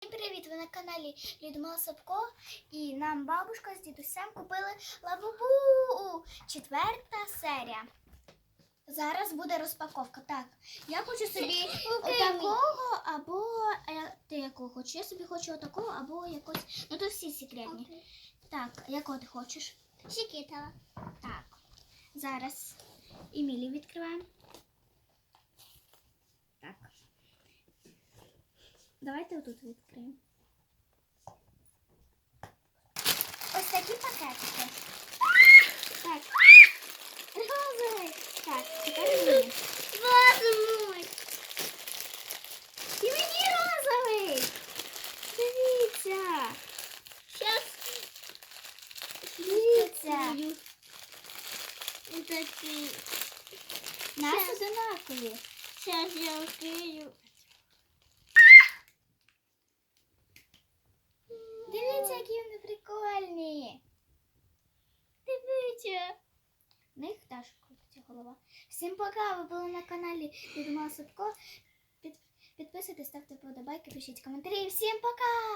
Всім привіт! Ви на каналі Людмила Сапко і нам бабушка з дідусем купили лабубу. Четверта серія. Зараз буде розпаковка. Так, я хочу собі отакого або е, ти якого хочеш? Я собі хочу отакого або якось. Ну тут всі секретні. Так, якого ти хочеш? Шикітала. Так. Зараз Емілі відкриваємо. Давайте отут відкриємо. Ось такі пакетики. Так. Розовий. Так, тепер мені. Мой. І мені розовий. Дивіться. Сейчас Дивіться. Вот такие. Нас одинакові. Сейчас я открою. Дивіться, які вони прикольні. Дивіться. В них теж крутиться голова. Всім пока! Ви були на каналі Людмила Садко. Під, підписуйтесь, ставте подобайки, пишіть коментарі. Всім пока!